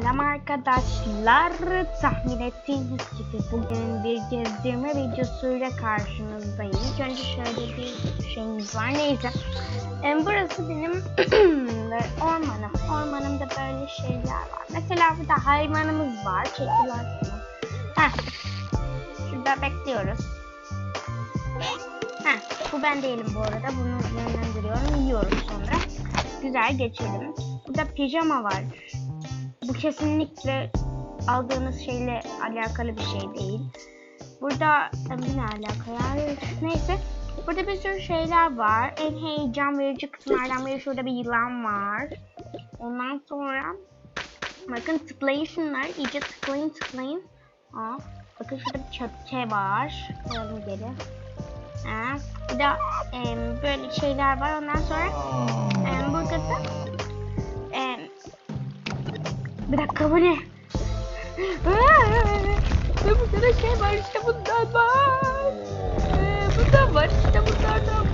Selam arkadaşlar. Tahmin ettiğiniz gibi bugün bir gezdirme videosuyla karşınızdayım. İlk önce şöyle bir şeyimiz var. Neyse. Em, Burası benim ormanım. Ormanımda böyle şeyler var. Mesela burada hayvanımız var. Çekilersiniz. Heh. Şurada bekliyoruz. Heh. Bu ben değilim bu arada. Bunu yönlendiriyorum. Yiyoruz sonra. Güzel geçelim. Burada pijama var. Bu kesinlikle aldığınız şeyle alakalı bir şey değil. Burada e, ne alaka ya? Neyse. Burada bir sürü şeyler var. En heyecan verici kısımlardan biri şurada bir yılan var. Ondan sonra bakın tıklayın şunlar. İyice tıklayın tıklayın. Aa, bakın şurada bir çöpçe var. Koyalım geri. Ha, bir de e, böyle şeyler var. Ondan sonra bir dakika bu ne? Aa, Burada da şey var işte bundan var. Ee, bundan var işte bunlardan